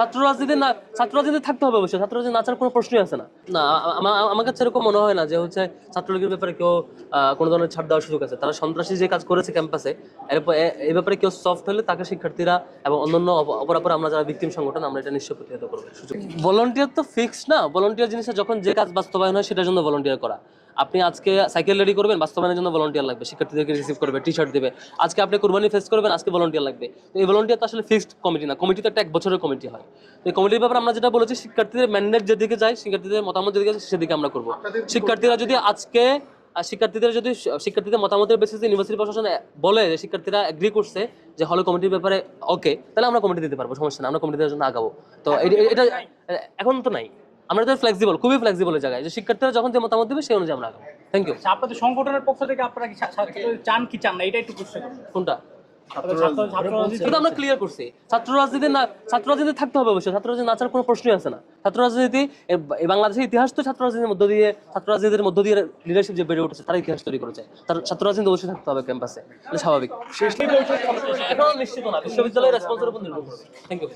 ছাত্র রাজনীতি না ছাত্র রাজনীতি থাকতে হবে অবশ্যই। ছাত্র রাজনীতি কোনো প্রশ্নই আছে না। না আমার কাছে এরকম মনে হয় না যে হচ্ছে ছাত্রলীগের ব্যাপারে কেউ কোনো ধরনের ছাড় দেওয়ার সুযোগ আছে। তারা সন্ত্রাসী যে কাজ করেছে ক্যাম্পাসে এরপর এই ব্যাপারে কেউ সফট হলে তাকে শিক্ষার্থীরা এবং অন্যান্য আমরা যারা ভিকটিম সংগঠন, আমরা এটা নিশ্চয় প্রতিহত করব। ভলান্টিয়ার তো ফিক্সড না। ভলান্টিয়ার জিনিসটা যখন যে কাজ বাস্তবায়ন হয়, সেটার জন্য ভলান্টিয়ার করা। আপনি আজকে সাইকেল রেডি করবেন বাস্তবায়নের জন্য ভলান্টিয়ার লাগবে শিক্ষার্থীদেরকে রিসিভ করবে টি শার্ট দেবে। আজকে আপনি কোরবানি ফেস করবেন আজকে ভলান্টিয়ার লাগবে। তো এই ভলান্টিয়ার তো আসলে ফিক্সড কমিটি না কমিটি তো একটা এক বছরের কমিটি হয়। তো এই কমিটির ব্যাপারে আমরা যেটা বলেছি শিক্ষার্থীদের ম্যান্ডেট যেদিকে যায় শিক্ষার্থীদের মতামত যেদিকে যায় সেদিকে আমরা করব। শিক্ষার্থীরা যদি আজকে আর শিক্ষার্থীদের যদি শিক্ষার্থীদের মতামতের বেসিসে ইউনিভার্সিটি প্রশাসন বলে যে শিক্ষার্থীরা এগ্রি করছে যে হলে কমিটির ব্যাপারে ওকে তাহলে আমরা কমিটি দিতে পারব সমস্যা না আমরা কমিটিদের জন্য আগাবো। তো এটা এখন তো নাই। আমরা তো ফ্লেক্সিবল খুবই ফ্লেক্সিবল জায়গায়। যে শিক্ষার্থীরা যখন যে মতামত দেবে সেই অনুযায়ী আমরা আগাবো। থ্যাংক ইউ আচ্ছা, আপনাদের সংগঠনের পক্ষ থেকে আপনারা কি চান কি চান না? এটা একটু প্রশ্ন কোনটা? আপনাদের ছাত্র ছাত্র রাজনীতি- কিন্তু আমরা ক্লিয়ার করছি। ছাত্র রাজনীতি না ছাত্র রাজনীতি থাকতে হবে অবশ্যই। ছাত্র রাজনীতি নাচার কোনো প্রশ্নই আছে না। ছাত্র রাজনীতি এ- বাংলাদেশের ইতিহাস তো ছাত্র রাজনীতির মধ্য দিয়ে ছাত্র রাজনীতির মধ্য দিয়ে লিডারশিপ যে বেড়ে উঠেছে তার ইতিহাস তৈরি করেছে। তার ছাত্র রাজনীতি অবশ্যই থাকতে হবে ক্যাম্পাসে স্বাভাবিক। এখন নিশ্চিত না। বিশ্ববিদ্যালয়ের রেসপন্সের উপর নির্ভর করবে। Thank you